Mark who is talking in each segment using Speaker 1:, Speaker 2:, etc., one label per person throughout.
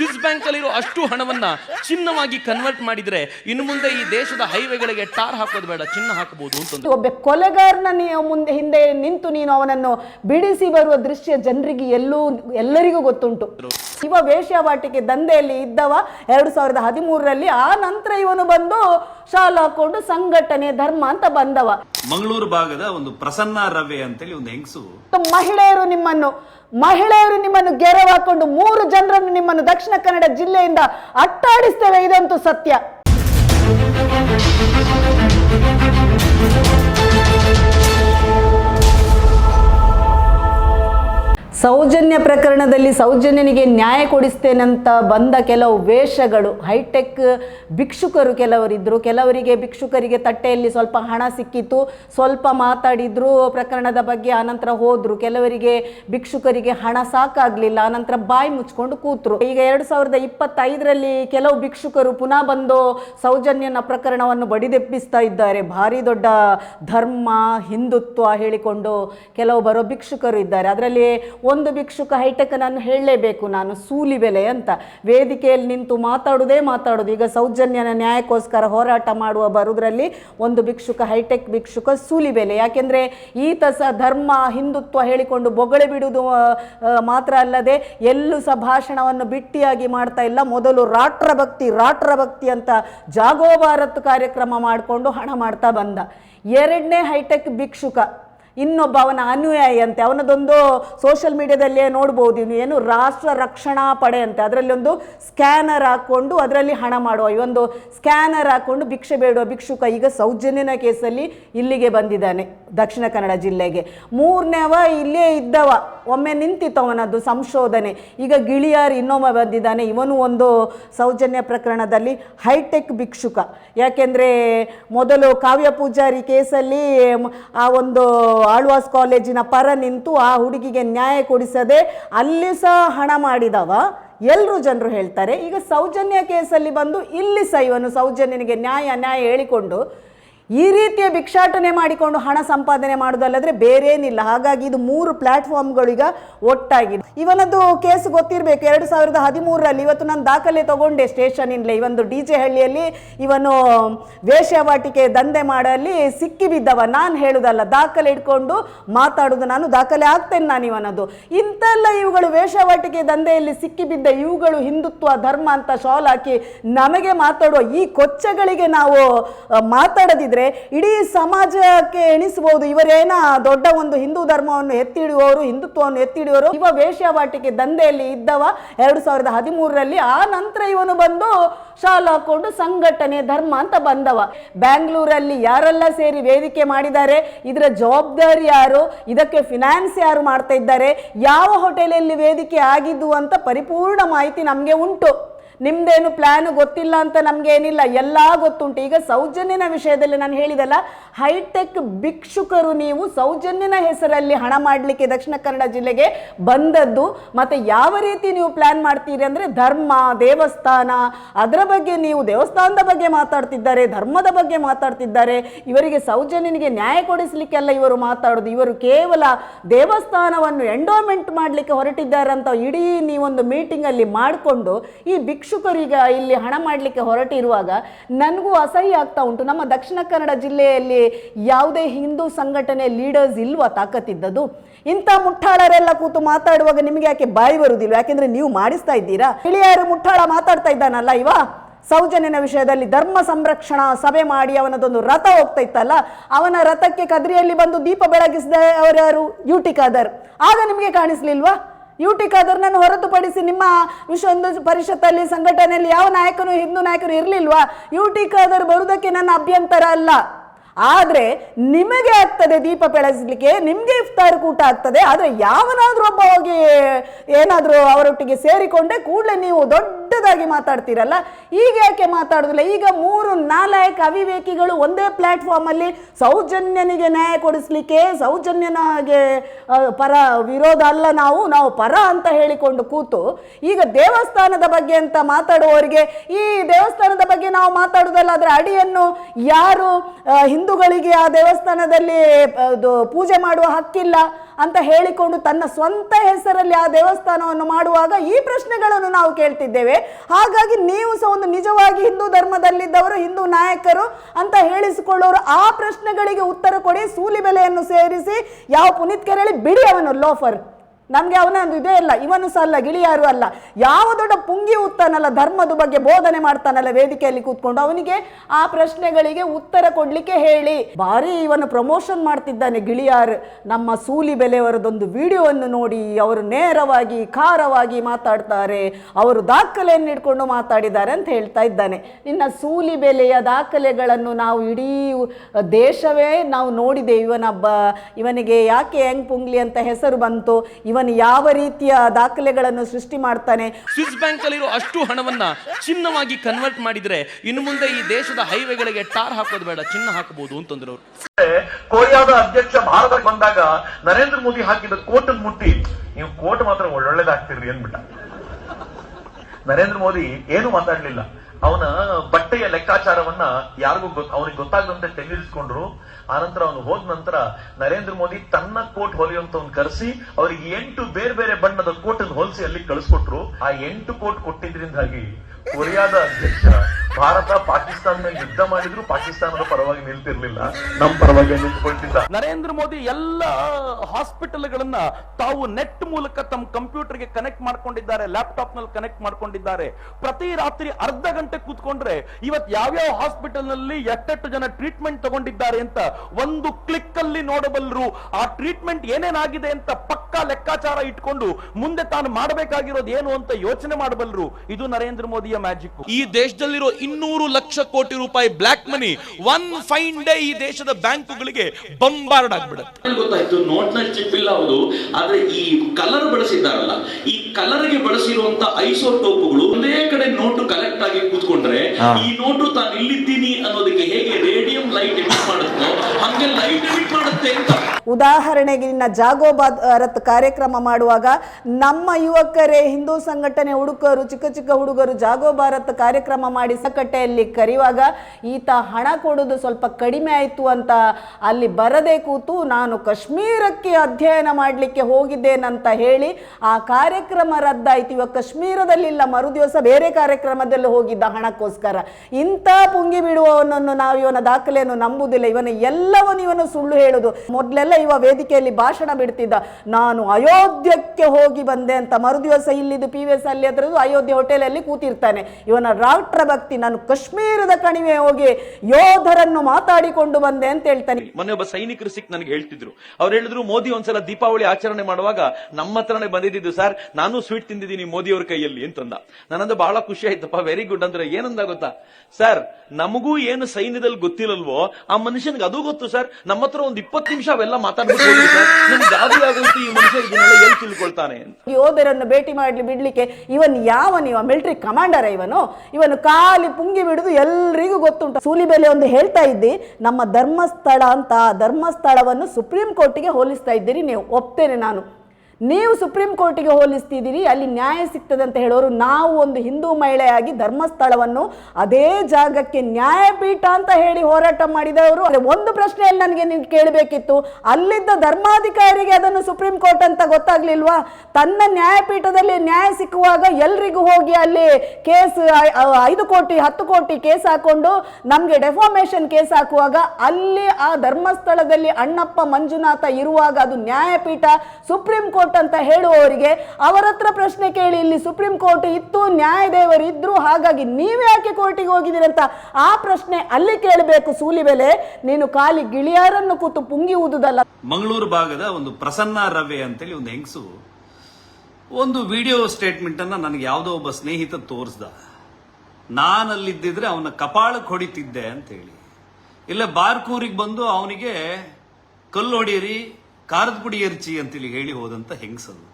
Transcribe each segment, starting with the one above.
Speaker 1: Swiss bank ಅಲ್ಲಿರೋ ಅಷ್ಟು ಹಣವನ್ನ ಚಿನ್ನವಾಗಿ ಕನ್ವರ್ಟ್ ಮಾಡಿದ್ರೆ ಇನ್ನು ಮುಂದೆ ಈ ದೇಶದ ಹೈವೇಗಳಿಗೆ ಟಾರ್ ಹಾಕೋದು ಬೇಡ, ಚಿನ್ನ ಹಾಕಬಹುದು ಅಂತ
Speaker 2: ಒಬ್ಬ ಕೊಲೆಗಾರನ ನೀವು ಮುಂದೆ ಹಿಂದೆ ನಿಂತು ನೀನು ಅವನನ್ನು ಬಿಡಿಸಿ ಬರುವ ದೃಶ್ಯ ಜನರಿಗೆ ಎಲ್ಲೂ, ಎಲ್ಲರಿಗೂ ಗೊತ್ತುಂಟು. ಇವ ವೇಶ್ಯಾವಾಟಿಕೆ ದಂಧೆಯಲ್ಲಿ ಇದ್ದವ ಎರಡು ಸಾವಿರದ ಹದಿಮೂರರಲ್ಲಿ ಆ ನಂತರ ಇವನು ಬಂದು ಶಾಲು ಹಾಕೊಂಡು ಸಂಘಟನೆ, ಧರ್ಮ ಅಂತ ಬಂದವ.
Speaker 3: ಮಂಗಳೂರು ಭಾಗದ ಒಂದು ಪ್ರಸನ್ನ ರವೆ ಅಂತೇಳಿ ಒಂದು ಹೆಂಗಸು.
Speaker 2: ಮಹಿಳೆಯರು ನಿಮ್ಮನ್ನು ಮಹಿಳೆಯರು ನಿಮ್ಮನ್ನು ಗೆರವಾಕೊಂಡು ಮೂರು ಜನರನ್ನು ನಿಮ್ಮನ್ನು ದಕ್ಷಿಣ ಕನ್ನಡ ಜಿಲ್ಲೆಯಿಂದ ಅಟ್ಟಾಡಿಸ್ತೇವೆ, ಇದಂತೂ ಸತ್ಯ. ಸೌಜನ್ಯ ಪ್ರಕರಣದಲ್ಲಿ ಸೌಜನ್ಯನಿಗೆ ನ್ಯಾಯ ಕೊಡಿಸ್ತೇನಂತ ಬಂದ ಕೆಲವು ವೇಷಗಳು. ಹೈಟೆಕ್ ಭಿಕ್ಷುಕರು ಕೆಲವರಿದ್ದರು ಕೆಲವರಿಗೆ ಭಿಕ್ಷುಕರಿಗೆ ತಟ್ಟೆಯಲ್ಲಿ ಸ್ವಲ್ಪ ಹಣ ಸಿಕ್ಕಿತು. ಸ್ವಲ್ಪ ಮಾತಾಡಿದ್ರು ಪ್ರಕರಣದ ಬಗ್ಗೆ, ಆನಂತರ ಹೋದ್ರು. ಕೆಲವರಿಗೆ ಭಿಕ್ಷುಕರಿಗೆ ಹಣ ಸಾಕಾಗ್ಲಿಲ್ಲ. ಆನಂತರ ಬಾಯಿ ಮುಚ್ಕೊಂಡು ಕೂತರು. ಈಗ ಎರಡು ಸಾವಿರದ ಇಪ್ಪತ್ತೈದರಲ್ಲಿ ಕೆಲವು ಭಿಕ್ಷುಕರು ಪುನಃ ಬಂದು ಸೌಜನ್ಯನ ಪ್ರಕರಣವನ್ನು ಬಡಿದೆಪ್ಪಿಸ್ತಾ ಇದ್ದಾರೆ. ಭಾರಿ ದೊಡ್ಡ ಧರ್ಮ, ಹಿಂದುತ್ವ ಹೇಳಿಕೊಂಡು ಕೆಲವು ಬರೋ ಭಿಕ್ಷುಕರು ಇದ್ದಾರೆ. ಅದರಲ್ಲಿ ಒಂದು ಭಿಕ್ಷುಕ ಹೈಟೆಕ್ ನಾನು ಹೇಳಲೇಬೇಕು, ನಾನು ಸೂಲಿ ಬೆಲೆ ಅಂತ. ವೇದಿಕೆಯಲ್ಲಿ ನಿಂತು ಮಾತಾಡುವುದೇ ಮಾತಾಡೋದು ಈಗ ಸೌಜನ್ಯನ ನ್ಯಾಯಕ್ಕೋಸ್ಕರ ಹೋರಾಟ ಮಾಡುವ ಬರೋದ್ರಲ್ಲಿ ಒಂದು ಭಿಕ್ಷುಕ, ಹೈಟೆಕ್ ಭಿಕ್ಷುಕ ಸೂಲಿ ಬೆಲೆ. ಯಾಕೆಂದರೆ ಈತ ಸಹ ಧರ್ಮ, ಹಿಂದುತ್ವ ಹೇಳಿಕೊಂಡು ಬೊಗಳೆ ಬಿಡುವುದು ಮಾತ್ರ ಅಲ್ಲದೆ ಎಲ್ಲೂ ಸಹ ಭಾಷಣವನ್ನು ಬಿಟ್ಟಿಯಾಗಿ ಮಾಡ್ತಾ ಇಲ್ಲ. ಮೊದಲು ರಾಷ್ಟ್ರ ಭಕ್ತಿ ಭಕ್ತಿ ಅಂತ ಜಾಗೋ ಭಾರತ್ ಕಾರ್ಯಕ್ರಮ ಮಾಡಿಕೊಂಡು ಹಣ ಮಾಡ್ತಾ ಬಂದ. ಎರಡನೇ ಹೈಟೆಕ್ ಭಿಕ್ಷುಕ ಇನ್ನೊಬ್ಬ ಅವನ ಅನುಯಾಯಿ ಅಂತೆ, ಅವನದೊಂದು ಸೋಷಿಯಲ್ ಮೀಡಿಯಾದಲ್ಲಿ ನೋಡ್ಬೋದು. ಇನ್ನು ಏನು ರಾಷ್ಟ್ರ ರಕ್ಷಣಾ ಪಡೆ ಅಂತೆ ಅದರಲ್ಲಿ ಒಂದು ಸ್ಕ್ಯಾನರ್ ಹಾಕ್ಕೊಂಡು ಅದರಲ್ಲಿ ಹಣ ಮಾಡುವ. ಈ ಒಂದು ಸ್ಕ್ಯಾನರ್ ಹಾಕ್ಕೊಂಡು ಭಿಕ್ಷೆ ಬೇಡುವ ಭಿಕ್ಷುಕ ಈಗ ಸೌಜನ್ಯನ ಕೇಸಲ್ಲಿ ಇಲ್ಲಿಗೆ ಬಂದಿದ್ದಾನೆ, ದಕ್ಷಿಣ ಕನ್ನಡ ಜಿಲ್ಲೆಗೆ. ಮೂರನೇವ ಇಲ್ಲೇ ಇದ್ದವ, ಒಮ್ಮೆ ನಿಂತಿತ್ತು ಅವನದ್ದು ಸಂಶೋಧನೆ. ಈಗ ಗಿಳಿಯಾರ್ ಇನ್ನೊಮ್ಮೆ ಬಂದಿದ್ದಾನೆ, ಇವನು ಒಂದು ಸೌಜನ್ಯ ಪ್ರಕರಣದಲ್ಲಿ ಹೈಟೆಕ್ ಭಿಕ್ಷುಕ. ಯಾಕೆಂದರೆ ಮೊದಲು ಕಾವ್ಯ ಪೂಜಾರಿ ಕೇಸಲ್ಲಿ ಆ ಒಂದು ಆಳ್ವಾಸ್ ಕಾಲೇಜಿನ ಪರ ನಿಂತು ಆ ಹುಡುಗಿಗೆ ನ್ಯಾಯ ಕೊಡಿಸದೆ ಅಲ್ಲಿ ಸಹ ಹಣ ಮಾಡಿದವ. ಎಲ್ಲರೂ ಜನರು ಹೇಳ್ತಾರೆ, ಈಗ ಸೌಜನ್ಯ ಕೇಸಲ್ಲಿ ಬಂದು ಇಲ್ಲಿ ಸಹ ಇವನು ಸೌಜನ್ಯನಿಗೆ ನ್ಯಾಯ ನ್ಯಾಯ ಹೇಳಿಕೊಂಡು ಈ ರೀತಿಯ ಭಿಕ್ಷಾಟನೆ ಮಾಡಿಕೊಂಡು ಹಣ ಸಂಪಾದನೆ ಮಾಡೋದಲ್ಲದ್ರೆ ಬೇರೇನಿಲ್ಲ. ಹಾಗಾಗಿ ಇದು ಮೂರು ಪ್ಲಾಟ್ಫಾರ್ಮ್ಗಳೀಗ ಒಟ್ಟಾಗಿದೆ. ಇವನದ್ದು ಕೇಸ್ ಗೊತ್ತಿರಬೇಕು. ಎರಡು ಸಾವಿರದ ಹದಿಮೂರರಲ್ಲಿ ಇವತ್ತು ನಾನು ದಾಖಲೆ ತಗೊಂಡೆ ಸ್ಟೇಷನ್ ಇಂದಲೇ ಇವೊಂದು ಡಿ ಜೆ ಹಳ್ಳಿಯಲ್ಲಿ ಇವನು ವೇಶ್ಯಾವಾಟಿಕೆ ದಂಧೆ ಮಾಡಲಿ ಸಿಕ್ಕಿ ಬಿದ್ದವ. ನಾನು ಹೇಳುದಲ್ಲ ದಾಖಲೆ ಇಟ್ಕೊಂಡು ಮಾತಾಡೋದು ನಾನು ದಾಖಲೆ ಆಗ್ತೇನೆ ನಾನು ಇವನದು. ಇಂತೆಲ್ಲ ಇವುಗಳು ವೇಷವಾಟಿಕೆ ದಂಧೆಯಲ್ಲಿ ಸಿಕ್ಕಿಬಿದ್ದ ಇವುಗಳು ಹಿಂದುತ್ವ ಧರ್ಮ ಅಂತ ಶಾಲ್ ಹಾಕಿ ನಮಗೆ ಮಾತಾಡುವ ಈ ಕೊಚ್ಚಗಳಿಗೆ ನಾವು ಆ, ಮಾತಾಡದಿದ್ರೆ ಇಡೀ ಸಮಾಜಕ್ಕೆ ಎಣಿಸಬಹುದು ಇವರೇನ? ದೊಡ್ಡ ಒಂದು ಹಿಂದೂ ಧರ್ಮವನ್ನು ಎತ್ತಿಡುವವರು, ಹಿಂದುತ್ವವನ್ನು ಎತ್ತಿಡುವವರು, ಇವ ವೇಶ್ಯಾವಾಟಿಕೆ ದಂಧೆಯಲ್ಲಿ ಇದ್ದವ ಎರಡು ಸಾವಿರದ ಹದಿಮೂರರಲ್ಲಿ. ಆ ನಂತರ ಇವನು ಬಂದು ಶಾಲ್ ಹಾಕೊಂಡು ಸಂಘಟನೆ, ಧರ್ಮ ಅಂತ ಬಂದವ. ಬ್ಯಾಂಗ್ಳೂರಲ್ಲಿ ಯಾರೆಲ್ಲ ಸೇರಿ ವೇದಿಕೆ ಮಾಡಿದ್ದಾರೆ, ಇದರ ಜವಾಬ್ದಾರಿ ಯಾರು, ಇದಕ್ಕೆ ಫಿನಾನ್ಸ್ ಯಾರು ಮಾಡ್ತಾ ಇದ್ದಾರೆ, ಯಾವ ಹೋಟೆಲಲ್ಲಿ ವೇದಿಕೆ ಆಗಿದ್ದು ಅಂತ ಪರಿಪೂರ್ಣ ಮಾಹಿತಿ ನಮಗೆ ಉಂಟು. ನಿಮ್ದೇನು ಪ್ಲಾನ್ ಗೊತ್ತಿಲ್ಲ ಅಂತ ನಮ್ಗೆ ಏನಿಲ್ಲ ಎಲ್ಲ ಗೊತ್ತುಂಟು. ಈಗ ಸೌಜನ್ಯನ ವಿಷಯದಲ್ಲಿ ನಾನು ಹೇಳಿದಲ್ಲ, ಹೈಟೆಕ್ ಭಿಕ್ಷುಕರು ನೀವು ಸೌಜನ್ಯನ ಹೆಸರಲ್ಲಿ ಹಣ ಮಾಡಲಿಕ್ಕೆ ದಕ್ಷಿಣ ಕನ್ನಡ ಜಿಲ್ಲೆಗೆ ಬಂದದ್ದು, ಮತ್ತೆ ಯಾವ ರೀತಿ ನೀವು ಪ್ಲಾನ್ ಮಾಡ್ತೀರಿ ಅಂದ್ರೆ ಧರ್ಮ, ದೇವಸ್ಥಾನ, ಅದರ ಬಗ್ಗೆ ನೀವು ದೇವಸ್ಥಾನದ ಬಗ್ಗೆ ಮಾತಾಡ್ತಿದ್ದಾರೆ, ಧರ್ಮದ ಬಗ್ಗೆ ಮಾತಾಡ್ತಿದ್ದಾರೆ. ಇವರಿಗೆ ಸೌಜನ್ಯನಿಗೆ ನ್ಯಾಯ ಕೊಡಿಸ್ಲಿಕ್ಕೆಲ್ಲ ಇವರು ಮಾತಾಡೋದು. ಇವರು ಕೇವಲ ದೇವಸ್ಥಾನವನ್ನು ಎಂಡೋಮೆಂಟ್ ಮಾಡಲಿಕ್ಕೆ ಹೊರಟಿದ್ದಾರೆ ಅಂತ ಇಡೀ ನೀವೊಂದು ಮೀಟಿಂಗ್ ಅಲ್ಲಿ ಮಾಡಿಕೊಂಡು ಈ ಭಿಕ್ಷುಕರೀಗ ಇಲ್ಲಿ ಹಣ ಮಾಡಲಿಕ್ಕೆ ಹೊರಟಿರುವಾಗ ನನಗೂ ಅಸಹ್ಯ ಆಗ್ತಾ ಉಂಟು. ನಮ್ಮ ದಕ್ಷಿಣ ಕನ್ನಡ ಜಿಲ್ಲೆಯಲ್ಲಿ ಯಾವುದೇ ಹಿಂದೂ ಸಂಘಟನೆ ಲೀಡರ್ಸ್ ಇಲ್ವಾ ತಾಕತ್ತಿದ್ದದು ಇಂಥ ಮುಟ್ಟಾಳರೆಲ್ಲ ಕೂತು ಮಾತಾಡುವಾಗ ನಿಮಗೆ ಯಾಕೆ ಬಾಯಿ ಬರುವುದಿಲ್ಲ ಯಾಕೆಂದ್ರೆ ನೀವು ಮಾಡಿಸ್ತಾ ಇದ್ದೀರಾ? ಇಳಿಯಾರು ಮುಟ್ಟಾಳ ಮಾತಾಡ್ತಾ ಇದ್ದಾನಲ್ಲ ಇವ? ಸೌಜನ್ಯನ ವಿಷಯದಲ್ಲಿ ಧರ್ಮ ಸಂರಕ್ಷಣಾ ಸಭೆ ಮಾಡಿ ಅವನದೊಂದು ರಥ ಹೋಗ್ತಾ ಇತ್ತಲ್ಲ, ಅವನ ರಥಕ್ಕೆ ಕದ್ರಿಯಲ್ಲಿ ಬಂದು ದೀಪ ಬೆಳಗಿಸಿದ ಅವರ್ಯಾರು ಯುಟಿ ಖಾದರ್. ಆಗ ನಿಮಗೆ ಕಾಣಿಸ್ಲಿಲ್ವಾ? ಯುಟಿ ನಾನು ಹೊರತುಪಡಿಸಿ ನಿಮ್ಮ ವಿಶ್ವ ಹಿಂದೂ ಪರಿಷತ್ತಲ್ಲಿ, ಸಂಘಟನೆಯಲ್ಲಿ ಯಾವ ನಾಯಕನು, ಹಿಂದೂ ನಾಯಕರು ಇರಲಿಲ್ವಾ? ಯುಟಿ ಖಾದರ್ ಬರುವುದಕ್ಕೆ ನನ್ನ ಅಭ್ಯಂತರ ಅಲ್ಲ. ಆದ್ರೆ ನಿಮಗೆ ಆಗ್ತದೆ ದೀಪ ಬೆಳೆಸಲಿಕ್ಕೆ, ನಿಮ್ಗೆ ಇಫ್ತಾರ್ ಕೂಟ ಆಗ್ತದೆ, ಆದ್ರೆ ಯಾವನಾದ್ರೂ ಒಬ್ಬ ಹೋಗಿ ಏನಾದ್ರೂ ಅವರೊಟ್ಟಿಗೆ ಸೇರಿಕೊಂಡೆ, ಕೂಡಲೇ ನೀವು ದೊಡ್ಡದಾಗಿ ಮಾತಾಡ್ತೀರಲ್ಲ? ಈಗ ಯಾಕೆ ಮಾತಾಡೋದಿಲ್ಲ? ಈಗ ಮೂರು ನಾಲ್ಕು ಅವಿವೇಕಿಗಳು ಒಂದೇ ಪ್ಲಾಟ್ಫಾರ್ಮ್ ಅಲ್ಲಿ ಸೌಜನ್ಯನಿಗೆ ನ್ಯಾಯ ಕೊಡಿಸ್ಲಿಕ್ಕೆ, ಸೌಜನ್ಯನ ಹಾಗೆ ಪರ ವಿರೋಧ ಅಲ್ಲ ನಾವು ನಾವು ಪರ ಅಂತ ಹೇಳಿಕೊಂಡು ಕೂತು, ಈಗ ದೇವಸ್ಥಾನದ ಬಗ್ಗೆ ಅಂತ ಮಾತಾಡುವವರಿಗೆ, ಈ ದೇವಸ್ಥಾನದ ಬಗ್ಗೆ ನಾವು ಮಾತಾಡೋದಲ್ಲ ಅದರ ಅಡಿಯನ್ನು ಯಾರು ಹಿಂದೂಗಳಿಗೆ ಆ ದೇವಸ್ಥಾನದಲ್ಲಿ ಪೂಜೆ ಮಾಡುವ ಹಕ್ಕಿಲ್ಲ ಅಂತ ಹೇಳಿಕೊಂಡು ತನ್ನ ಸ್ವಂತ ಹೆಸರಲ್ಲಿ ಆ ದೇವಸ್ಥಾನವನ್ನು ಮಾಡುವಾಗ ಈ ಪ್ರಶ್ನೆಗಳನ್ನು ನಾವು ಕೇಳ್ತಿದ್ದೇವೆ. ಹಾಗಾಗಿ ನೀವು ಸಹ ಒಂದು ನಿಜವಾಗಿ ಹಿಂದೂ ಧರ್ಮದಲ್ಲಿದ್ದವರು, ಹಿಂದೂ ನಾಯಕರು ಅಂತ ಹೇಳಿಸಿಕೊಳ್ಳೋರು, ಆ ಪ್ರಶ್ನೆಗಳಿಗೆ ಉತ್ತರ ಕೊಡಿ ಸೂಲಿ ಬೆಲೆಯನ್ನು ಸೇರಿಸಿ, ಯಾವ ಪುನೀತ್ ಕೆರಳಿ ಬಿಡಿ ಅವನು ಲೋಫರ್. ನಮಗೆ ಅವನ ಒಂದು ಇದೇ ಇಲ್ಲ, ಇವನು ಸಹ ಅಲ್ಲ, ಗಿಳಿಯಾರು ಅಲ್ಲ. ಯಾವ ದೊಡ್ಡ ಪುಂಗಿ ಉತ್ತಾನಲ್ಲ, ಧರ್ಮದ ಬಗ್ಗೆ ಬೋಧನೆ ಮಾಡ್ತಾನಲ್ಲ ವೇದಿಕೆಯಲ್ಲಿ ಕೂತ್ಕೊಂಡು. ಅವನಿಗೆ ಆ ಪ್ರಶ್ನೆಗಳಿಗೆ ಉತ್ತರ ಕೊಡ್ಲಿಕ್ಕೆ ಹೇಳಿ. ಭಾರಿ ಇವನು ಪ್ರಮೋಷನ್ ಮಾಡ್ತಿದ್ದಾನೆ ಗಿಳಿಯಾರ್. ನಮ್ಮ ಸೂಲಿ ಬೆಲೆಯವರದೊಂದು ವಿಡಿಯೋವನ್ನು ನೋಡಿ ಅವರು ನೇರವಾಗಿ, ಖಾರವಾಗಿ ಮಾತಾಡ್ತಾರೆ. ಅವರು ದಾಖಲೆಯನ್ನು ಇಟ್ಕೊಂಡು ಮಾತಾಡಿದ್ದಾರೆ ಅಂತ ಹೇಳ್ತಾ ಇದ್ದಾನೆ. ನಿನ್ನ ಸೂಲಿ ಬೆಲೆಯ ದಾಖಲೆಗಳನ್ನು ನಾವು ಇಡೀ ದೇಶವೇ ನಾವು ನೋಡಿದೆ. ಇವನೊಬ್ಬ, ಇವನಿಗೆ ಯಾಕೆ ಹೆಂಗ್ ಪುಂಗ್ಲಿ ಅಂತ ಹೆಸರು ಬಂತು? ಇವನು ಯಾವ ರೀತಿಯ ದಾಖಲೆಗಳನ್ನು ಸೃಷ್ಟಿ ಮಾಡ್ತಾನೆ?
Speaker 1: ಸ್ವಿಸ್ ಬ್ಯಾಂಕ್ ಅಲ್ಲಿರೋ ಅಷ್ಟು ಹಣವನ್ನ ಚಿನ್ನವಾಗಿ ಕನ್ವರ್ಟ್ ಮಾಡಿದ್ರೆ ಇನ್ನು ಮುಂದೆ ಈ ದೇಶದ ಹೈವೇಗಳಿಗೆ ಟಾರ್ ಹಾಕೋದು ಬೇಡ ಚಿನ್ನ ಹಾಕಬಹುದು ಅಂತಂದ್ರು ಅವರು.
Speaker 4: ಕೊರಿಯಾದ ಅಧ್ಯಕ್ಷ ಭಾರತಕ್ಕೆ ಬಂದಾಗ ನರೇಂದ್ರ ಮೋದಿ ಹಾಕಿದ ಕೋಟ್ ಮುಟ್ಟಿ ನೀವು ಕೋಟ್ ಮಾತ್ರ ಒಳ್ಳೊಳ್ಳೇದಾಗ್ತಿರ್ರಿ ಅಂದ್ಬಿಟ್ಟ. ನರೇಂದ್ರ ಮೋದಿ ಏನು ಮಾತಾಡ್ಲಿಲ್ಲ. ಅವನ ಬಟ್ಟೆಯ ಲೆಕ್ಕಾಚಾರವನ್ನ ಯಾರಿಗೂ ಅವನಿಗೆ ಗೊತ್ತಾಗದಂತೆ ತೆಗೆದಿರಿಸ್ಕೊಂಡ್ರು ಆನಂತರ ಅವನು ಹೋದ ನಂತರ ನರೇಂದ್ರ ಮೋದಿ ತನ್ನ ಕೋಟ್ ಹೊಲಿಯುವಂತವ್ನ ಕರೆಸಿ ಅವರಿಗೆ ಎಂಟು ಬೇರೆ ಬೇರೆ ಬಣ್ಣದ ಕೋಟ್ ಅನ್ನು ಹೊಲಿಸಿ ಅಲ್ಲಿ ಕಳಿಸ್ಕೊಟ್ರು. ಆ ಎಂಟು ಕೋಟ್ ಕೊಟ್ಟಿದ್ರಿಂದಾಗಿ ಕೊರಿಯಾದ ಅಧ್ಯಕ್ಷ ಭಾರತ ಪಾಕಿಸ್ತಾನ ಮೇಲೆ ಯುದ್ಧ ಮಾಡಿದ್ರು ಪಾಕಿಸ್ತಾನದ ಪರವಾಗಿ ನಿಲ್ತಿರ್ಲಿಲ್ಲ ನಮ್ಮ ಪರವಾಗಿ ನಿಂತ್ಕೊಳ್ತಿದ್ದ.
Speaker 1: ನರೇಂದ್ರ ಮೋದಿ ಎಲ್ಲ ಹಾಸ್ಪಿಟಲ್ಗಳನ್ನ ತಾವು ನೆಟ್ ಮೂಲಕ ತಮ್ಮ ಕಂಪ್ಯೂಟರ್ಗೆ ಕನೆಕ್ಟ್ ಮಾಡ್ಕೊಂಡಿದ್ದಾರೆ ಲ್ಯಾಪ್ಟಾಪ್ನಲ್ಲಿ ಕನೆಕ್ಟ್ ಮಾಡ್ಕೊಂಡಿದ್ದಾರೆ. ಪ್ರತಿ ರಾತ್ರಿ ಅರ್ಧ ಗಂಟೆ ಕೂತ್ಕೊಂಡ್ರೆ ಇವತ್ ಯಾವ್ಯಾವ ಹಾಸ್ಪಿಟಲ್ನಲ್ಲಿ ಎಷ್ಟೆಷ್ಟು ಜನ ಟ್ರೀಟ್ಮೆಂಟ್ ತಗೊಂಡಿದ್ದಾರೆ ಅಂತ ಒಂದು ಕ್ಲಿಕ್ ಅಲ್ಲಿ ನೋಡಬಲ್ಲರು. ಆ ಟ್ರೀಟ್ಮೆಂಟ್ ಏನೇನಾಗಿದೆ ಅಂತ ಪಕ್ಕಾ ಲೆಕ್ಕಾಚಾರ ಇಟ್ಕೊಂಡು ಮುಂದೆ ತಾನು ಮಾಡಬೇಕಾಗಿರೋದು ಏನು ಅಂತ ಯೋಚನೆ ಮಾಡಬಲ್ಲರು. ಇದು ನರೇಂದ್ರ ಮೋದಿಯ ಮ್ಯಾಜಿಕ್ ಈ ದೇಶದಲ್ಲಿರೋ ಇನ್ನೂರು ಲಕ್ಷ ಕೋಟಿ ರೂಪಾಯಿ black money one fine day ಈ ದೇಶದ ಬ್ಯಾಂಕುಗಳಿಗೆ ಬಂಬಾರ್ಡ್ ಆಗ್ಬಿಡುತ್ತೆ.
Speaker 5: ಗೊತ್ತಾಯ್ತು ನೋಟ್ನ ಚಿಪ್ ಇಲ್ಲ ಹೌದು ಆದ್ರೆ ಈ ಕಲರ್ ಬಳಸಿದ್ದಾರಲ್ಲ ಈ ಕಲರ್ಗೆ ಬಳಸಿರುವಂತ ಐಸೋಟೋಪುಗಳು ಒಂದೇ ಕಡೆ ನೋಟು ಕಲೆಕ್ಟ್ ಆಗಿ ಕೂತ್ಕೊಂಡ್ರೆ ಈ ನೋಟು ತಾನು ಇಲ್ಲಿದ್ದೀನಿ ಅನ್ನೋದಕ್ಕೆ ಹೇಗೆ ರೇಡಿಯಂ ಲೈಟ್ ಎಮಿಟ್ ಮಾಡುತ್ತೋ ಹಂಗೆ ಲೈಟ್ ಎಮಿಟ್
Speaker 2: ಉದಾಹರಣೆಗೆ ನಿನ್ನ ಜಾಗೋ ಭಾರತ್ ಕಾರ್ಯಕ್ರಮ ಮಾಡುವಾಗ ನಮ್ಮ ಯುವಕರೇ ಹಿಂದೂ ಸಂಘಟನೆ ಹುಡುಗರು, ಚಿಕ್ಕ ಚಿಕ್ಕ ಹುಡುಗರು ಜಾಗೋ ಭಾರತ್ ಕಾರ್ಯಕ್ರಮ ಮಾಡಿ ಸಕಟ್ಟೆಯಲ್ಲಿ ಕರೆಯುವಾಗ, ಈತ ಹಣ ಕೊಡೋದು ಸ್ವಲ್ಪ ಕಡಿಮೆ ಆಯಿತು ಅಂತ ಅಲ್ಲಿ ಬರದೇ ಕೂತು ನಾನು ಕಾಶ್ಮೀರಕ್ಕೆ ಅಧ್ಯಯನ ಮಾಡಲಿಕ್ಕೆ ಹೋಗಿದ್ದೇನಂತ ಹೇಳಿ ಆ ಕಾರ್ಯಕ್ರಮ ರದ್ದಾಯಿತು. ಇವಾಗ ಕಾಶ್ಮೀರದಲ್ಲಿಲ್ಲ ಮರುದಿವಸ ಬೇರೆ ಕಾರ್ಯಕ್ರಮದಲ್ಲಿ ಹೋಗಿದ್ದ ಹಣಕ್ಕೋಸ್ಕರ. ಇಂಥ ಪುಂಗಿ ಬಿಡುವವನನ್ನು ನಾವು ಇವನ ದಾಖಲೆಯನ್ನು ನಂಬುವುದಿಲ್ಲ ಇವನ ಎಲ್ಲವನ್ನು ಇವನು ಸುಳ್ಳು ಹೇಳುದು. ಮೊದಲೆಲ್ಲ ಇವ ವೇದಿಕೆಯಲ್ಲಿ ಭಾಷಣ ಬಿಡ್ತಿದ್ದ, ನಾನು ಅಯೋಧ್ಯಕ್ಕೆ ಹೋಗಿ ಬಂದೆ ಅಂತ ಮರುದಿವಸ ಇಲ್ಲಿದ್ದು ಪಿ ವಿ ಎಸ್ ಅಲ್ಲಿ ಅದ್ರದ್ದು ಅಯೋಧ್ಯೆ ಹೋಟೆಲಲ್ಲಿ ಕೂತಿರ್ತಾನೆ. ಇವನ ರಾಷ್ಟ್ರ ಭಕ್ತಿ ನಾನು ಕಾಶ್ಮೀರದ ಕಣಿವೆ ಹೋಗಿ ಯೋಧರನ್ನು ಮಾತಾಡಿಕೊಂಡು ಬಂದೆ ಅಂತ ಹೇಳ್ತಾನೆ.
Speaker 1: ಮೊನ್ನೆ ಒಬ್ಬ ಸೈನಿಕರು ಸಿಕ್ ನನಗೆ ಹೇಳ್ತಿದ್ರು. ಅವ್ರು ಹೇಳಿದ್ರು, ಮೋದಿ ಒಂದ್ಸಲ ದೀಪಾವಳಿ ಆಚರಣೆ ಮಾಡುವಾಗ ನಮ್ಮ ಹತ್ರನೇ ಬಂದಿದ್ದು ಸರ್, ನಾನು ಸ್ವೀಟ್ ತಿಂದಿದ್ದೀನಿ ಮೋದಿ ಅವ್ರ ಕೈಯಲ್ಲಿ ಅಂತಂದ. ನನ್ನದು ಬಹಳ ಖುಷಿ ಆಯ್ತಪ್ಪ ವೆರಿ ಗುಡ್ ಅಂದ್ರೆ ಏನಂದ ಗೊತ್ತಾ? ಸರ್, ನಮಗೂ ಏನು ಸೈನ್ಯದಲ್ಲಿ ಗೊತ್ತಿಲ್ಲಲ್ವೋ, ಆ ಮನುಷ್ಯನಿಗೆ ಅದು ಗೊತ್ತು ಸರ್, ನಮ್ಮ ಹತ್ರ ಒಂದು ಇಪ್ಪತ್ತು ನಿಮಿಷ ಅವೆಲ್ಲ
Speaker 2: ಯೋಧರನ್ನು ಭೇಟಿ ಮಾಡಲಿ, ಬಿಡ್ಲಿಕ್ಕೆ. ಇವನ್ ಯಾವನ್ ಇವ ಮಿಲಿಟರಿ ಕಮಾಂಡರ್ ಇವನು? ಇವನು ಖಾಲಿ ಪುಂಗಿ ಬಿಡುದು ಎಲ್ರಿಗೂ ಗೊತ್ತುಂಟು. ಸೂಲಿಬೆಲೆ ಒಂದು ಹೇಳ್ತಾ ಇದ್ದಿ, ನಮ್ಮ ಧರ್ಮಸ್ಥಳ ಅಂತ ಧರ್ಮಸ್ಥಳವನ್ನು ಸುಪ್ರೀಂ ಕೋರ್ಟಿಗೆ ಹೋಲಿಸ್ತಾ ಇದ್ದೀರಿ, ನೀವು ಒಪ್ತೇನೆ ನಾನು. ನೀವು ಸುಪ್ರೀಂ ಕೋರ್ಟಿಗೆ ಹೋಲಿಸ್ತಿದ್ದೀರಿ, ಅಲ್ಲಿ ನ್ಯಾಯ ಸಿಗ್ತದೆ ಅಂತ ಹೇಳೋರು ನಾವು ಒಂದು ಹಿಂದೂ ಮಹಿಳೆಯಾಗಿ ಧರ್ಮಸ್ಥಳವನ್ನು ಅದೇ ಜಾಗಕ್ಕೆ ನ್ಯಾಯಪೀಠ ಅಂತ ಹೇಳಿ ಹೋರಾಟ ಮಾಡಿದವರು. ಒಂದು ಪ್ರಶ್ನೆಯಲ್ಲಿ ನನಗೆ ನೀವು ಕೇಳಬೇಕಿತ್ತು, ಅಲ್ಲಿದ್ದ ಧರ್ಮಾಧಿಕಾರಿಗೆ ಅದನ್ನು ಸುಪ್ರೀಂ ಕೋರ್ಟ್ ಅಂತ ಗೊತ್ತಾಗ್ಲಿಲ್ವಾ? ತನ್ನ ನ್ಯಾಯಪೀಠದಲ್ಲಿ ನ್ಯಾಯ ಸಿಕ್ಕುವಾಗ ಎಲ್ರಿಗೂ ಹೋಗಿ ಅಲ್ಲಿ ಕೇಸ್ ಐದು ಕೋಟಿ, ಹತ್ತು ಕೋಟಿ ಕೇಸ್ ಹಾಕೊಂಡು, ನಮಗೆ ಡೆಫಾಮೇಶನ್ ಕೇಸ್ ಹಾಕುವಾಗ ಅಲ್ಲಿ ಆ ಧರ್ಮಸ್ಥಳದಲ್ಲಿ ಅಣ್ಣಪ್ಪ ಮಂಜುನಾಥ ಇರುವಾಗ ಅದು ನ್ಯಾಯಪೀಠ, ಸುಪ್ರೀಂ ಕೋರ್ಟ್ ಅಂತ ಹೇಳುವವರಿಗೆ ಅವರ ಹತ್ರ ಪ್ರಶ್ನೆ ಕೇಳಿ ಇಲ್ಲಿ ಸುಪ್ರೀಂ ಕೋರ್ಟ್ ಇತ್ತು, ನ್ಯಾಯದೇವರು ಇದ್ರು, ಹಾಗಾಗಿ ನೀವು ಯಾಕೆ ಕೋರ್ಟಿಗೆ ಹೋಗಿದ್ದೀರಿ ಅಂತ ಆ ಪ್ರಶ್ನೆ ಅಲ್ಲಿ ಕೇಳಬೇಕು ಸೂಲಿ ಬೆಲೆ. ನೀನು ಖಾಲಿ ಗಿಳಿಯಾರನ್ನು ಕೂತು ಪುಂಗಿ ಊದುದಲ್ಲ.
Speaker 3: ಮಂಗಳೂರು ಭಾಗದ ಒಂದು ಪ್ರಸನ್ನ ರವೆ ಅಂತೇಳಿ ಒಂದು ಹೆಂಗಸು ಒಂದು ವಿಡಿಯೋ ಸ್ಟೇಟ್ಮೆಂಟ್ ಅನ್ನ ನನಗೆ ಯಾವುದೋ ಒಬ್ಬ ಸ್ನೇಹಿತ ತೋರಿಸ್ದ. ನಾನಲ್ಲಿದ್ದಿದ್ರೆ ಅವನ ಕಪಾಳಕ್ಕೆ ಹೊಡಿತಿದ್ದೆ ಅಂತೇಳಿ. ಇಲ್ಲ, ಬಾರ್ಕೂರಿಗೆ ಬಂದು ಅವನಿಗೆ ಕಲ್ಲು ಹೊಡಿಯರಿ ಖಾರದ ಪುಡಿ ಎರ್ಚಿ ಅಂತೇಳಿ ಹೇಳಿ ಹೋದಂಥ ಹೆಂಗಸದು.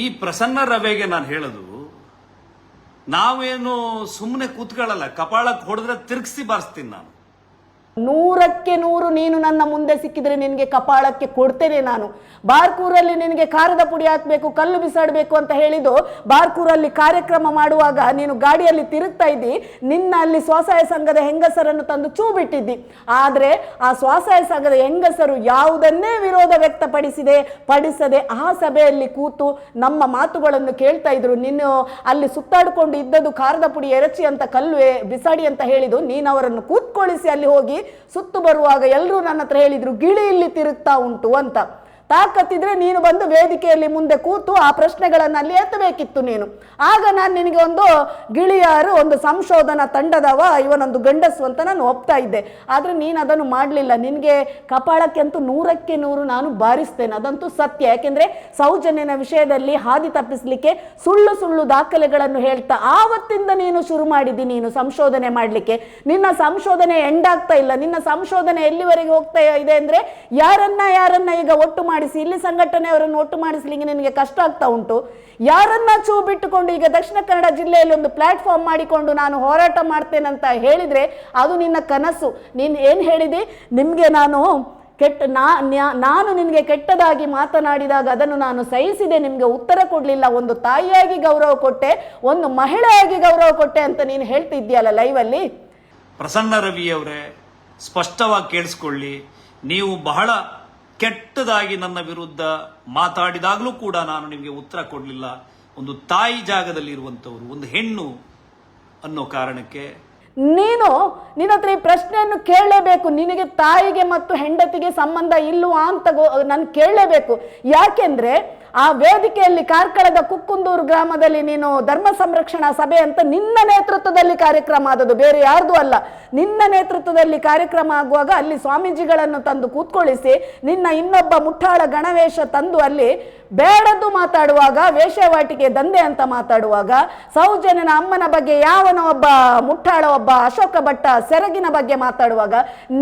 Speaker 3: ಈ ಪ್ರಸನ್ನ ರವೆಗೆ ನಾನು ಹೇಳೋದು, ನಾವೇನು ಸುಮ್ಮನೆ ಕೂತ್ಕೊಳ್ಳಲ್ಲ, ಕಪಾಳಕ್ಕೆ ಹೊಡೆದ್ರೆ ತಿರ್ಗಿಸಿ ಬಾರಿಸ್ತೀನಿ ನಾನು.
Speaker 2: ನೂರಕ್ಕೆ ನೂರು ನೀನು ನನ್ನ ಮುಂದೆ ಸಿಕ್ಕಿದ್ರೆ ನಿನಗೆ ಕಪಾಳಕ್ಕೆ ಕೊಡ್ತೇನೆ ನಾನು. ಬಾರ್ಕೂರಲ್ಲಿ ನಿನಗೆ ಖಾರದ ಪುಡಿ ಹಾಕಬೇಕು, ಕಲ್ಲು ಬಿಸಾಡಬೇಕು ಅಂತ ಹೇಳಿದ್ದು ಬಾರ್ಕೂರಲ್ಲಿ ಕಾರ್ಯಕ್ರಮ ಮಾಡುವಾಗ ನೀನು ಗಾಡಿಯಲ್ಲಿ ತಿರುಗ್ತಾ ಇದ್ದಿ, ನಿನ್ನ ಅಲ್ಲಿ ಸ್ವಸಹಾಯ ಸಂಘದ ಹೆಂಗಸರನ್ನು ತಂದು ಚೂ ಬಿಟ್ಟಿದ್ದಿ ಆದರೆ ಆ ಸ್ವಸಹಾಯ ಸಂಘದ ಹೆಂಗಸರು ಯಾವುದನ್ನೇ ವಿರೋಧ ವ್ಯಕ್ತಪಡಿಸಿದೆ, ಪಡಿಸದೆ ಆ ಸಭೆಯಲ್ಲಿ ಕೂತು ನಮ್ಮ ಮಾತುಗಳನ್ನು ಕೇಳ್ತಾ ಇದ್ರು. ನೀನು ಅಲ್ಲಿ ಸುತ್ತಾಡಿಕೊಂಡು ಇದ್ದದ್ದು ಖಾರದ ಪುಡಿ ಎರಚಿ ಅಂತ, ಕಲ್ಲು ಬಿಸಾಡಿ ಅಂತ ಹೇಳಿದು ನೀನು ಅವರನ್ನು ಕೂತ್ಕೊಳ್ಳಿಸಿ ಅಲ್ಲಿ ಹೋಗಿ ಸುತ್ತು ಬರುವಾಗ ಎಲ್ಲರೂ ನನ್ನ ಹತ್ರ ಹೇಳಿದ್ರು ಗಿಳಿ ಇಲ್ಲಿ ತಿರುಗ್ತಾ ಉಂಟು ಅಂತ. ತಾಕತ್ತಿದ್ರೆ ನೀನು ಬಂದು ವೇದಿಕೆಯಲ್ಲಿ ಮುಂದೆ ಕೂತು ಆ ಪ್ರಶ್ನೆಗಳನ್ನು ಅಲ್ಲಿ ಎತ್ತಬೇಕಿತ್ತು ನೀನು. ಆಗ ನಾನು ನಿನಗೆ ಒಂದು ಗಿಳಿಯಾರು, ಒಂದು ಸಂಶೋಧನಾ ತಂಡದವ ಇವನೊಂದು ಗಂಡಸು ಅಂತ ನಾನು ಒಪ್ತಾ ಇದ್ದೆ. ಆದರೆ ನೀನು ಅದನ್ನು ಮಾಡಲಿಲ್ಲ. ನಿನಗೆ ಕಪಾಳಕ್ಕೆ ಅಂತೂ ನೂರಕ್ಕೆ ನೂರು ನಾನು ಬಾರಿಸ್ತೇನೆ. ಅದಂತೂ ಸತ್ಯ. ಯಾಕೆಂದರೆ ಸೌಜನ್ಯನ ವಿಷಯದಲ್ಲಿ ಹಾದಿ ತಪ್ಪಿಸಲಿಕ್ಕೆ ಸುಳ್ಳು ಸುಳ್ಳು ದಾಖಲೆಗಳನ್ನು ಹೇಳ್ತಾ ಆವತ್ತಿಂದ ನೀನು ಶುರು ಮಾಡಿದ್ದಿ ನೀನು ಸಂಶೋಧನೆ ಮಾಡಲಿಕ್ಕೆ. ನಿನ್ನ ಸಂಶೋಧನೆ ಎಂಡ್ ಆಗ್ತಾ ಇಲ್ಲ. ನಿನ್ನ ಸಂಶೋಧನೆ ಎಲ್ಲಿವರೆಗೆ ಹೋಗ್ತಾ ಇದೆ ಅಂದರೆ ಯಾರನ್ನ ಯಾರನ್ನ ಈಗ ಒಟ್ಟು ಮಾಡಿಸಿ, ಇಲ್ಲಿ ಸಂಘಟನೆಯವರನ್ನು ಒಟ್ಟು ಮಾಡಿಸ್ಲಿಕ್ಕೆ ನಿನಗೆ ಕಷ್ಟ ಆಗ್ತಾ ಉಂಟು. ಯಾರನ್ನ ಚೂ ಬಿಟ್ಟುಕೊಂಡು ಈಗ ದಕ್ಷಿಣ ಕನ್ನಡ ಜಿಲ್ಲೆಯಲ್ಲಿ ಒಂದು ಪ್ಲಾಟ್ಫಾರ್ಮ್ ಮಾಡಿಕೊಂಡು ನಾನು ಹೋರಾಟ ಮಾಡ್ತೇನಂತ ಹೇಳಿದ್ರೆ ಅದು ನಿನ್ನ ಕನಸು. ನೀನು ಏನು ಹೇಳಿದಿ? ನಿಮಗೆ ನಾನು ಕೆಟ್ಟ ನಾನು ನಿನಗೆ ಕೆಟ್ಟದಾಗಿ ಮಾತನಾಡಿದಾಗ ಅದನ್ನು ನಾನು ಸಹಿಸಿದೆ, ನಿಮಗೆ ಉತ್ತರ ಕೊಡಲಿಲ್ಲ. ಒಂದು ತಾಯಿಯಾಗಿ ಗೌರವ ಕೊಟ್ಟೆ, ಒಂದು ಮಹಿಳೆಯಾಗಿ ಗೌರವ ಕೊಟ್ಟೆ ಅಂತ ನೀನು ಹೇಳ್ತಿದ್ಯಲ್ಲ ಲೈವಲ್ಲಿ?
Speaker 3: ಪ್ರಸನ್ನ ರವಿಯವರೇ ಸ್ಪಷ್ಟವಾಗಿ ಕೇಳಿಸ್ಕೊಳ್ಳಿ, ನೀವು ಬಹಳ ಕೆಟ್ಟದಾಗಿ ನನ್ನ ವಿರುದ್ಧ ಮಾತಾಡಿದಾಗಲೂ ಕೂಡ ನಾನು ನಿಮಗೆ ಉತ್ತರ ಕೊಡಲಿಲ್ಲ. ಒಂದು ತಾಯಿ ಜಾಗದಲ್ಲಿ ಇರುವಂತವರು, ಒಂದು ಹೆಣ್ಣು ಅನ್ನೋ ಕಾರಣಕ್ಕೆ
Speaker 2: ನೀನು ನಿನ್ನ ಹತ್ರ ಈ ಪ್ರಶ್ನೆಯನ್ನು ಕೇಳಲೇಬೇಕು. ನಿನಗೆ ತಾಯಿಗೆ ಮತ್ತು ಹೆಂಡತಿಗೆ ಸಂಬಂಧ ಇಲ್ಲವಾ ಅಂತ ನಾನು ಕೇಳಲೇಬೇಕು. ಯಾಕೆಂದ್ರೆ ಆ ವೇದಿಕೆಯಲ್ಲಿ ಕಾರ್ಕಳದ ಕುಕ್ಕುಂದೂರು ಗ್ರಾಮದಲ್ಲಿ ನೀನು ಧರ್ಮ ಸಂರಕ್ಷಣಾ ಸಭೆ ಅಂತ ನಿನ್ನ ನೇತೃತ್ವದಲ್ಲಿ ಕಾರ್ಯಕ್ರಮ ಆದದ್ದು. ಬೇರೆ ಯಾರ್ದು ಅಲ್ಲ. ನಿನ್ನ ನೇತೃತ್ವದಲ್ಲಿ ಕಾರ್ಯಕ್ರಮ ಆಗುವಾಗ ಅಲ್ಲಿ ಸ್ವಾಮೀಜಿಗಳನ್ನು ತಂದು ಕೂತ್ಕೊಳ್ಳಿಸಿ, ನಿನ್ನ ಇನ್ನೊಬ್ಬ ಮುಠಾಳ ಗಣವೇಶ ತಂದು ಅಲ್ಲಿ ಬೇಡದ್ದು ಮಾತಾಡುವಾಗ, ವೇಷವಾಟಿಕೆ, ದಂಧೆ ಅಂತ ಮಾತಾಡುವಾಗ, ಸೌಜನ್ಯನ ಅಮ್ಮನ ಬಗ್ಗೆ ಯಾವನ ಒಬ್ಬ, ಮುಟ್ಟಾಳ ಒಬ್ಬ, ಅಶೋಕ ಭಟ್ಟ ಸೆರಗಿನ ಬಗ್ಗೆ ಮಾತಾಡುವಾಗ,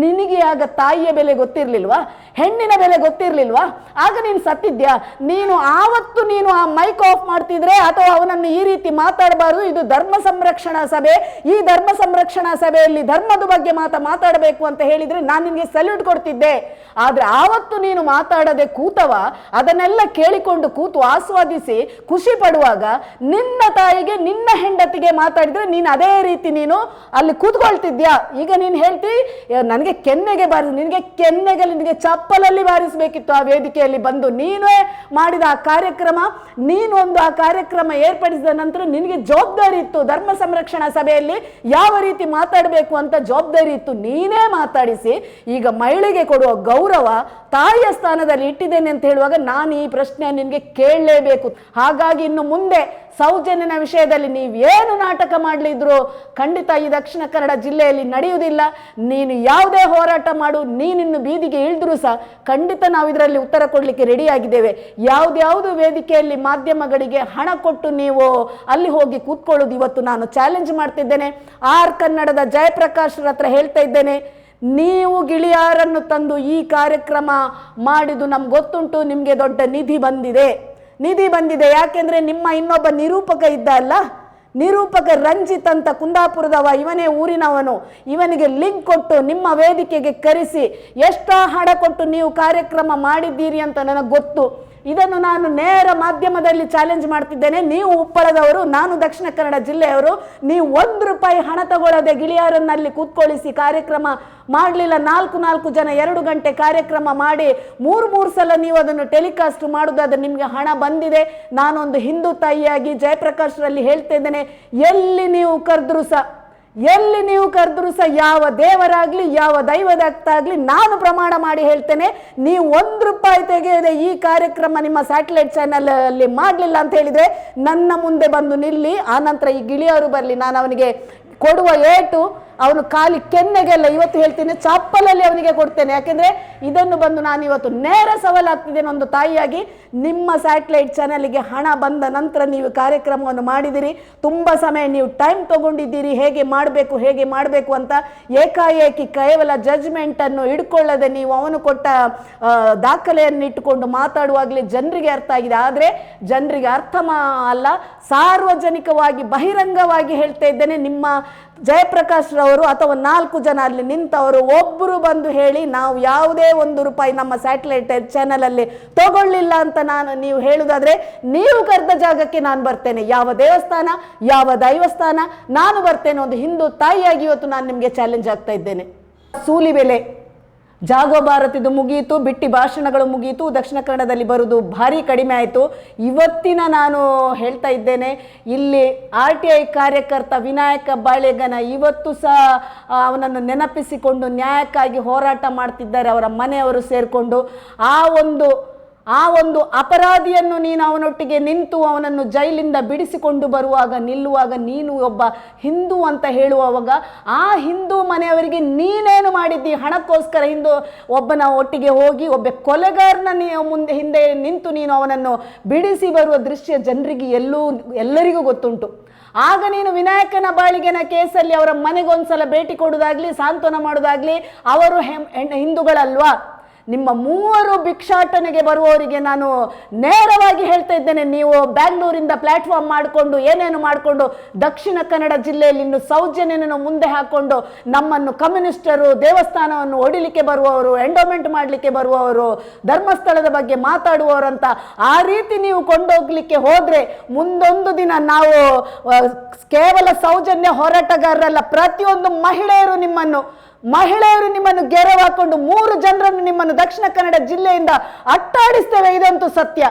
Speaker 2: ನಿನಗೆ ಆಗ ತಾಯಿಯ ಬೆಲೆ ಗೊತ್ತಿರ್ಲಿಲ್ವಾ? ಹೆಣ್ಣಿನ ಬೆಲೆ ಗೊತ್ತಿರ್ಲಿಲ್ವಾ? ಆಗ ನೀನು ಸತ್ತಿದ್ಯಾ? ನೀನು ಆವತ್ತು ನೀನು ಆ ಮೈಕ್ ಆಫ್ ಮಾಡ್ತಿದ್ರೆ ಅಥವಾ ಅವನನ್ನು ಈ ರೀತಿ ಮಾತಾಡಬಾರದು? ಇದು ಧರ್ಮ ಸಂರಕ್ಷಣಾ ಸಭೆ. ಈ ಧರ್ಮ ಸಂರಕ್ಷಣಾ ಸಭೆಯಲ್ಲಿ ಧರ್ಮದ ಬಗ್ಗೆ ಮಾತ ಮಾತಾಡಬೇಕು ಅಂತ ಹೇಳಿದ್ರೆ ನಾನು ನಿನಗೆ ಸಲ್ಯೂಟ್ ಕೊಡ್ತಿದ್ದೆ. ಆದ್ರೆ ಆವತ್ತು ನೀನು ಮಾತಾಡದೆ ಕೂತವ, ಅದನ್ನೆಲ್ಲ ಕೇಳಿಕೊಂಡು ಕೂತು ಆಸ್ವಾದಿಸಿ ಖುಷಿ ಪಡುವಾಗ ನಿನ್ನ ತಾಯಿಗೆ ನಿನ್ನ ಹೆಂಡತಿಗೆ ಮಾತಾಡಿದ್ರೆ ನೀನು ಅದೇ ರೀತಿ ನೀನು ಅಲ್ಲಿ ಕೂತ್ಕೊಳ್ತಿದ್ಯಾ? ಈಗ ನೀನು ಹೇಳ್ತಿ "ಏ, ನನಗೆ ಕೆನ್ನೆಗೆ ಬಾರಿಸ್ ನಿನಗೆ ಕೆನ್ನೆಗೆ ನಿನಗೆ ಚಪ್ಪಲಲ್ಲಿ ಬಾರಿಸಬೇಕಿತ್ತು ಆ ವೇದಿಕೆಯಲ್ಲಿ ಬಂದು. ನೀನೇ ಮಾಡಿದ ಆ ಕಾರ್ಯಕ್ರಮ ನೀನು ಒಂದು ಆ ಕಾರ್ಯಕ್ರಮ ಏರ್ಪಡಿಸಿದ ನಂತರ ನಿನಗೆ ಜವಾಬ್ದಾರಿ ಇತ್ತು. ಧರ್ಮ ಸಂರಕ್ಷಣಾ ಸಭೆಯಲ್ಲಿ ಯಾವ ರೀತಿ ಮಾತಾಡಬೇಕು ಅಂತ ಜವಾಬ್ದಾರಿ ಇತ್ತು ನೀನೇ ಮಾತಾಡಿಸಿ. ಈಗ ಮಹಿಳೆಗೆ ಕೊಡುವ ಗೌರವ ತಾಯಿಯ ಸ್ಥಾನದಲ್ಲಿ ಇಟ್ಟಿದ್ದೇನೆ ಅಂತ ಹೇಳುವಾಗ ನಾನು ಈ ಪ್ರಶ್ನೆ ನಿನಗೆ ಕೇಳಲೇಬೇಕು. ಹಾಗಾಗಿ ಇನ್ನು ಮುಂದೆ ಸೌಜನ್ಯನ ವಿಷಯದಲ್ಲಿ ನೀವೇನು ನಾಟಕ ಮಾಡಲಿದ್ರು ಖಂಡಿತ ಈ ದಕ್ಷಿಣ ಕನ್ನಡ ಜಿಲ್ಲೆಯಲ್ಲಿ ನಡೆಯುವುದಿಲ್ಲ. ನೀನು ಯಾವುದೇ ಹೋರಾಟ ಮಾಡು, ನೀನಿನ್ನು ಬೀದಿಗೆ ಇಳಿದ್ರೂ ಸಹ ಖಂಡಿತ ನಾವು ಇದರಲ್ಲಿ ಉತ್ತರ ಕೊಡಲಿಕ್ಕೆ ರೆಡಿಯಾಗಿದ್ದೇವೆ. ಯಾವುದ್ಯಾವುದು ವೇದಿಕೆಯಲ್ಲಿ ಮಾಧ್ಯಮಗಳಿಗೆ ಹಣ ಕೊಟ್ಟು ನೀವು ಅಲ್ಲಿ ಹೋಗಿ ಕೂತ್ಕೊಳ್ಳೋದು ಇವತ್ತು ನಾನು ಚಾಲೆಂಜ್ ಮಾಡ್ತಿದ್ದೇನೆ. ಆರ್ ಕನ್ನಡದ ಜಯಪ್ರಕಾಶ್ರ ಹತ್ರ ಹೇಳ್ತಾ ಇದ್ದೇನೆ ನೀವು ಗಿಳಿಯಾರನ್ನು ತಂದು ಈ ಕಾರ್ಯಕ್ರಮ ಮಾಡಿದ್ದು ನಮ್ಗೆ ಗೊತ್ತುಂಟು, ನಿಮಗೆ ದೊಡ್ಡ ನಿಧಿ ಬಂದಿದೆ. ನಿಧಿ ಬಂದಿದೆ ಯಾಕೆಂದ್ರೆ ನಿಮ್ಮ ಇನ್ನೊಬ್ಬ ನಿರೂಪಕ ಇದ್ದ ಅಲ್ಲ? ನಿರೂಪಕ ರಂಜಿತ್ ಅಂತ ಕುಂದಾಪುರದವ, ಇವನೇ ಊರಿನವನು. ಇವನಿಗೆ ಲಿಂಕ್ ಕೊಟ್ಟು ನಿಮ್ಮ ವೇದಿಕೆಗೆ ಕರೆಸಿ, ಎಷ್ಟೋ ಹಣ ಕೊಟ್ಟು ನೀವು ಕಾರ್ಯಕ್ರಮ ಮಾಡಿದ್ದೀರಿ ಅಂತ ನನಗೆ ಗೊತ್ತು. ಇದನ್ನು ನಾನು ನೇರ ಮಾಧ್ಯಮದಲ್ಲಿ ಚಾಲೆಂಜ್ ಮಾಡ್ತಿದ್ದೇನೆ. ನೀವು ಉಪ್ಪಳದವರು, ನಾನು ದಕ್ಷಿಣ ಕನ್ನಡ ಜಿಲ್ಲೆಯವರು, ನೀವು ಒಂದು ರೂಪಾಯಿ ಹಣ ತಗೊಳ್ಳದೆ ಗಿಳಿಯಾರನ್ನಲ್ಲಿ ಕೂತ್ಕೊಳ್ಳಿಸಿ ಕಾರ್ಯಕ್ರಮ ಮಾಡಲಿಲ್ಲ. ನಾಲ್ಕು ನಾಲ್ಕು ಜನ ಎರಡು ಗಂಟೆ ಕಾರ್ಯಕ್ರಮ ಮಾಡಿ ಮೂರು ಮೂರು ಸಲ ನೀವು ಅದನ್ನು ಟೆಲಿಕಾಸ್ಟ್ ಮಾಡೋದಾದ್ರೆ ನಿಮಗೆ ಹಣ ಬಂದಿದೆ. ನಾನೊಂದು ಹಿಂದೂ ತಾಯಿಯಾಗಿ ಜಯಪ್ರಕಾಶ್ರಲ್ಲಿ ಹೇಳ್ತಾ ಇದ್ದೇನೆ ಎಲ್ಲಿ ನೀವು ಕರೆದ್ರೂ ಸಹ ಎಲ್ಲಿ ನೀವು ಕರೆದ್ರು ಸಹ ಯಾವ ದೇವರಾಗ್ಲಿ, ಯಾವ ದೈವದಕ್ತಾಗ್ಲಿ ನಾನು ಪ್ರಮಾಣ ಮಾಡಿ ಹೇಳ್ತೇನೆ. ನೀವು ಒಂದು ರೂಪಾಯಿ ತೆಗೆಯದೆ ಈ ಕಾರ್ಯಕ್ರಮ ನಿಮ್ಮ ಸ್ಯಾಟಲೈಟ್ ಚಾನೆಲ್ ಅಲ್ಲಿ ಮಾಡಲಿಲ್ಲ ಅಂತ ಹೇಳಿದ್ರೆ ನನ್ನ ಮುಂದೆ ಬಂದು ನಿಲ್ಲಿ. ಆನಂತರ ಈ ಗಿಳಿಯವರು ಬರಲಿ, ನಾನು ಅವನಿಗೆ ಕೊಡುವ ಏಟು. ಅವನು ಖಾಲಿ ಕೆನ್ನೆಗೆಲ್ಲ ಇವತ್ತು ಹೇಳ್ತೇನೆ, ಚಪ್ಪಲಲ್ಲಿ ಅವನಿಗೆ ಕೊಡ್ತೇನೆ. ಯಾಕೆಂದ್ರೆ ಇದನ್ನು ಬಂದು ನಾನು ಇವತ್ತು ನೇರ ಸವಾಲಾಗ್ತಿದ್ದೇನೆ ಒಂದು ತಾಯಿಯಾಗಿ. ನಿಮ್ಮ ಸ್ಯಾಟಲೈಟ್ ಚಾನಲ್ಗೆ ಹಣ ಬಂದ ನಂತರ ನೀವು ಕಾರ್ಯಕ್ರಮವನ್ನು ಮಾಡಿದಿರಿ. ತುಂಬ ಸಮಯ ನೀವು ಟೈಮ್ ತಗೊಂಡಿದ್ದೀರಿ. ಹೇಗೆ ಮಾಡಬೇಕು ಹೇಗೆ ಮಾಡಬೇಕು ಅಂತ ಏಕಾಏಕಿ ಕೇವಲ ಜಜ್ಮೆಂಟನ್ನು ಇಟ್ಕೊಳ್ಳದೆ ನೀವು ಅವನು ಕೊಟ್ಟ ದಾಖಲೆಯನ್ನು ಇಟ್ಟುಕೊಂಡು ಮಾತಾಡುವಾಗಲೇ ಜನರಿಗೆ ಅರ್ಥ ಆಗಿದೆ. ಆದರೆ ಜನರಿಗೆ ಅರ್ಥ ಅಲ್ಲ, ಸಾರ್ವಜನಿಕವಾಗಿ, ಬಹಿರಂಗವಾಗಿ ಹೇಳ್ತಾ ಇದ್ದೇನೆ. ನಿಮ್ಮ ಜಯಪ್ರಕಾಶ್ ರವರು ಅಥವಾ ನಾಲ್ಕು ಜನ ಅಲ್ಲಿ ನಿಂತವರು ಒಬ್ಬರು ಬಂದು ಹೇಳಿ, ನಾವು ಯಾವುದೇ ಒಂದು ರೂಪಾಯಿ ನಮ್ಮ ಸ್ಯಾಟಲೈಟ್ ಚಾನೆಲ್ ಅಲ್ಲಿ ತಗೊಳ್ಳಿಲ್ಲ ಅಂತ ನಾನು ನೀವು ಹೇಳುದಾದ್ರೆ, ನೀವು ಕರೆದ ಜಾಗಕ್ಕೆ ನಾನು ಬರ್ತೇನೆ. ಯಾವ ದೇವಸ್ಥಾನ, ಯಾವ ದೈವಸ್ಥಾನ, ನಾನು ಬರ್ತೇನೆ. ಒಂದು ಹಿಂದೂ ತಾಯಿಯಾಗಿ ಇವತ್ತು ನಾನು ನಿಮಗೆ ಚಾಲೆಂಜ್ ಆಗ್ತಾ ಇದ್ದೇನೆ. ಸೂಲಿ ಬೆಲೆ ಜಾಗೋ ಭಾರತಿದು ಮುಗಿಯಿತು ಬಿಟ್ಟಿ ಭಾಷಣಗಳು ಮುಗಿಯಿತು ದಕ್ಷಿಣ ಕನ್ನಡದಲ್ಲಿ ಬರುವುದು ಭಾರಿ ಕಡಿಮೆ ಆಯಿತು. ಇವತ್ತಿನ ನಾನು ಹೇಳ್ತಾ ಇದ್ದೇನೆ, ಇಲ್ಲಿ ಆರ್ ಟಿ ಐ ಕಾರ್ಯಕರ್ತ ವಿನಾಯಕ ಬಾಳೆಗನ ಇವತ್ತು ಸಹ ಅವನನ್ನು ನೆನಪಿಸಿಕೊಂಡು ನ್ಯಾಯಕ್ಕಾಗಿ ಹೋರಾಟ ಮಾಡ್ತಿದ್ದಾರೆ ಅವರ ಮನೆಯವರು ಸೇರಿಕೊಂಡು. ಆ ಒಂದು ಆ ಒಂದು ಅಪರಾಧಿಯನ್ನು ನೀನು ಅವನೊಟ್ಟಿಗೆ ನಿಂತು ಅವನನ್ನು ಜೈಲಿಂದ ಬಿಡಿಸಿಕೊಂಡು ಬರುವಾಗ, ನಿಲ್ಲುವಾಗ ನೀನು ಒಬ್ಬ ಹಿಂದೂ ಅಂತ ಹೇಳುವವಾಗ, ಆ ಹಿಂದೂ ಮನೆಯವರಿಗೆ ನೀನೇನು ಮಾಡಿದ್ದಿ? ಹಣಕ್ಕೋಸ್ಕರ ಹಿಂದೂ ಒಬ್ಬನ ಒಟ್ಟಿಗೆ ಹೋಗಿ, ಒಬ್ಬ ಕೊಲೆಗಾರನ ಮುಂದೆ ಹಿಂದೆ ನಿಂತು ನೀನು ಅವನನ್ನು ಬಿಡಿಸಿ ಬರುವ ದೃಶ್ಯ ಜನರಿಗೆ ಎಲ್ಲೂ, ಎಲ್ಲರಿಗೂ ಗೊತ್ತುಂಟು. ಆಗ ನೀನು ವಿನಾಯಕನ ಬಾಳಿಗೆನ ಕೇಸಲ್ಲಿ ಅವರ ಮನೆಗೊಂದ್ಸಲ ಭೇಟಿ ಕೊಡೋದಾಗ್ಲಿ, ಸಾಂತ್ವನ ಮಾಡೋದಾಗ್ಲಿ, ಅವರು ಹಿಂದೂಗಳಲ್ವಾ? ನಿಮ್ಮ ಮೂವರು ಭಿಕ್ಷಾಟನೆಗೆ ಬರುವವರಿಗೆ ನಾನು ನೇರವಾಗಿ ಹೇಳ್ತಾ ಇದ್ದೇನೆ, ನೀವು ಬ್ಯಾಂಗ್ಳೂರಿಂದ ಪ್ಲಾಟ್ಫಾರ್ಮ್ ಮಾಡಿಕೊಂಡು, ಏನೇನು ಮಾಡಿಕೊಂಡು, ದಕ್ಷಿಣ ಕನ್ನಡ ಜಿಲ್ಲೆಯಲ್ಲಿ ಇನ್ನು ಸೌಜನ್ಯನನ್ನು ಮುಂದೆ ಹಾಕೊಂಡು ನಮ್ಮನ್ನು ಕಮ್ಯುನಿಸ್ಟರು, ದೇವಸ್ಥಾನವನ್ನು ಹೊಡಿಲಿಕ್ಕೆ ಬರುವವರು, ಎಂಡೋಮೆಂಟ್ ಮಾಡಲಿಕ್ಕೆ ಬರುವವರು, ಧರ್ಮಸ್ಥಳದ ಬಗ್ಗೆ ಮಾತಾಡುವವರು ಅಂತ ಆ ರೀತಿ ನೀವು ಕೊಂಡೋಗ್ಲಿಕ್ಕೆ ಹೋದರೆ ಮುಂದೊಂದು ದಿನ ನಾವು ಕೇವಲ ಸೌಜನ್ಯ ಹೋರಾಟಗಾರರಲ್ಲ, ಪ್ರತಿಯೊಂದು ಮಹಿಳೆಯರು ನಿಮ್ಮನ್ನು ಮಹಿಳೆಯರು ನಿಮ್ಮನ್ನು ಗೆರವಾಕೊಂಡು ಮೂರು ಜನರನ್ನು ನಿಮ್ಮನ್ನು ದಕ್ಷಿಣ ಕನ್ನಡ ಜಿಲ್ಲೆಯಿಂದ ಅಟ್ಟಾಡಿಸ್ತೇವೆ. ಇದಂತೂ ಸತ್ಯ.